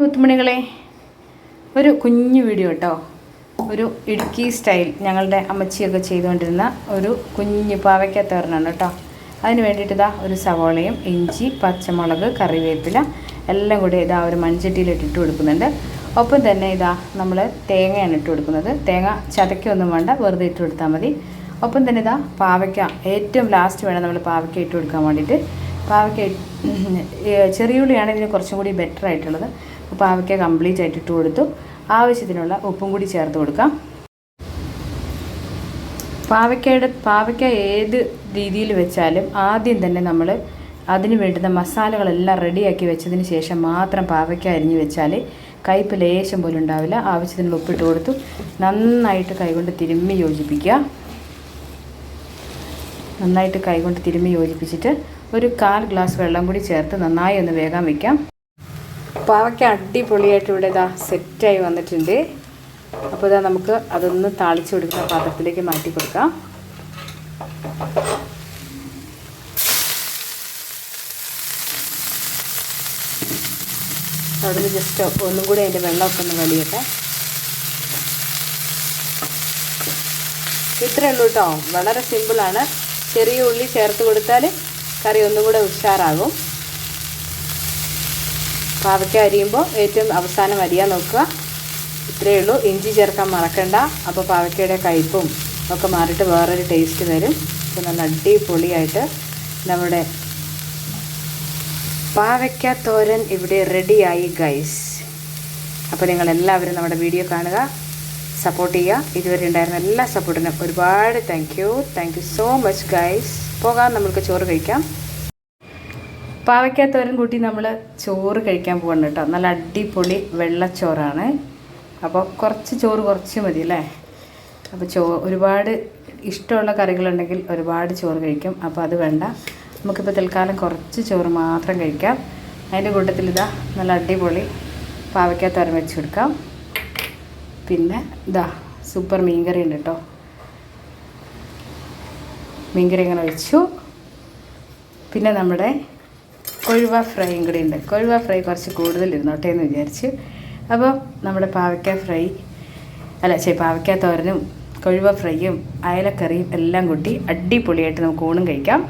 മുത്തുമണികളെ ഒരു കുഞ്ഞു വീഡിയോ കേട്ടോ. ഒരു ഇടുക്കി സ്റ്റൈൽ ഞങ്ങളുടെ അമ്മച്ചിയൊക്കെ ചെയ്തുകൊണ്ടിരുന്ന ഒരു കുഞ്ഞു പാവയ്ക്ക തോരനാണ് കേട്ടോ. അതിന് വേണ്ടിയിട്ട് ഇതാ ഒരു സവോളയും ഇഞ്ചി പച്ചമുളക് കറിവേപ്പില എല്ലാം കൂടി ഇതാ ഒരു മൺചട്ടിയിലിട്ട് ഇട്ട് കൊടുക്കുന്നുണ്ട്. ഒപ്പം തന്നെ ഇതാ നമ്മൾ തേങ്ങയാണ് ഇട്ട് കൊടുക്കുന്നത്. തേങ്ങ ചതയ്ക്കൊന്നും വേണ്ട വെറുതെ ഇട്ട് കൊടുത്താൽ മതി. ഒപ്പം തന്നെ ഇതാ പാവയ്ക്ക ഏറ്റവും ലാസ്റ്റ് വേണം നമ്മൾ പാവയ്ക്ക ഇട്ട് കൊടുക്കാൻ വേണ്ടിയിട്ട്. പാവയ്ക്ക ചെറിയുള്ളിയാണ് ഇതിന് കുറച്ചും കൂടി ബെറ്റർ ആയിട്ടുള്ളത്. അപ്പോൾ അവയ്ക്ക് കംപ്ലീറ്റ് ആയിട്ട് ഇട്ട് കൊടുത്തു. ആവശ്യത്തിനുള്ള ഉപ്പും കൂടി ചേർത്ത് കൊടുക്കാം. പാവയ്ക്കയുടെ പാവയ്ക്ക ഏത് രീതിയിൽ വെച്ചാലും ആദ്യം തന്നെ നമ്മൾ അതിന് വേണ്ടുന്ന മസാലകളെല്ലാം റെഡിയാക്കി വെച്ചതിന് ശേഷം മാത്രം പാവയ്ക്ക അരിഞ്ഞ് വെച്ചാൽ കയ്പ്പ് ലേശം പോലും ഉണ്ടാവില്ല. ആവശ്യത്തിനുള്ള ഉപ്പിട്ട് കൊടുത്തു. നന്നായിട്ട് കൈകൊണ്ട് തിരുമ്മി യോജിപ്പിക്കുക. നന്നായിട്ട് കൈകൊണ്ട് തിരുമ്മി യോജിപ്പിച്ചിട്ട് ഒരു കാൽ ഗ്ലാസ് വെള്ളം കൂടി ചേർത്ത് നന്നായി ഒന്ന് വേഗം വെക്കാം. പാവയ്ക്ക അടിപൊളിയായിട്ട് ഇവിടെ ഇതാ സെറ്റായി വന്നിട്ടുണ്ട്. അപ്പോൾ ഇതാ നമുക്ക് അതൊന്ന് താളിച്ച് കൊടുക്കുന്ന പാത്രത്തിലേക്ക് മാറ്റി കൊടുക്കാം. അവിടുന്ന് ജസ്റ്റ് ഒന്നും കൂടി അതിന്റെ വെള്ളമൊക്കെ ഒന്ന് വലിയട്ടെ ഇത്രയേ ഉള്ളൂ കേട്ടോ വളരെ സിമ്പിളാണ് ചെറിയ ഉള്ളി ചേർത്ത് കൊടുത്താൽ കറി ഒന്നും കൂടെ ഉഷാറാകും. പാവയ്ക്ക അരിയുമ്പോൾ ഏറ്റവും അവസാനം അരിയാൻ നോക്കുക. ഇത്രയേ ഉള്ളൂ. ഇഞ്ചി ചേർക്കാൻ മറക്കണ്ട. അപ്പോൾ പാവയ്ക്കയുടെ കയ്പും ഒക്കെ മാറിയിട്ട് വേറൊരു ടേസ്റ്റ് വരും. അപ്പോൾ നല്ല അടിപൊളിയായിട്ട് നമ്മുടെ പാവയ്ക്ക തോരൻ ഇവിടെ റെഡിയായി ഗൈസ് അപ്പോൾ നിങ്ങൾ എല്ലാവരും നമ്മുടെ വീഡിയോ കാണുക സപ്പോർട്ട് ചെയ്യുക. ഇതുവരെ ഉണ്ടായിരുന്ന എല്ലാ സപ്പോർട്ടിനും ഒരുപാട് thank you thank you so much guys പോകാം. നമ്മൾക്ക് ചോറ് കഴിക്കാം. പാവയ്ക്ക തോരൻ കൂട്ടി നമ്മൾ ചോറ് കഴിക്കാൻ പോകണം കേട്ടോ. നല്ല അടിപൊളി വെള്ളച്ചോറാണ്. അപ്പോൾ കുറച്ച് ചോറ് കുറച്ച് മതി അല്ലേ? അപ്പോൾ ചോ ഒരുപാട് ഇഷ്ടമുള്ള കറികളുണ്ടെങ്കിൽ ഒരുപാട് ചോറ് കഴിക്കും. അപ്പോൾ അത് വേണ്ട. നമുക്കിപ്പോൾ തൽക്കാലം കുറച്ച് ചോറ് മാത്രം കഴിക്കാം. അതിന്റെ കൂട്ടത്തിൽ ഇതാ നല്ല അടിപൊളി പാവയ്ക്കാത്തവരൻ വെച്ച് കൊടുക്കാം. പിന്നെ ഇതാ സൂപ്പർ മീൻകറി ഉണ്ട് കേട്ടോ. മീൻകറി ഇങ്ങനെ വെച്ചു. പിന്നെ നമ്മുടെ കൊഴുവ ഫ്രൈയും കൂടി ഉണ്ട്. കൊഴുവ ഫ്രൈ കുറച്ച് കൂടുതൽ ഇരുന്നോട്ടെ എന്ന് വിചാരിച്ച്. അപ്പോൾ നമ്മുടെ പാവയ്ക്ക ഫ്രൈ അല്ല ശരി പാവയ്ക്ക തോരനും കൊഴുവ ഫ്രൈയും അയലക്കറിയും എല്ലാം കൂട്ടി അടിപൊളിയായിട്ട് നമുക്ക് ഊണും കഴിക്കാം.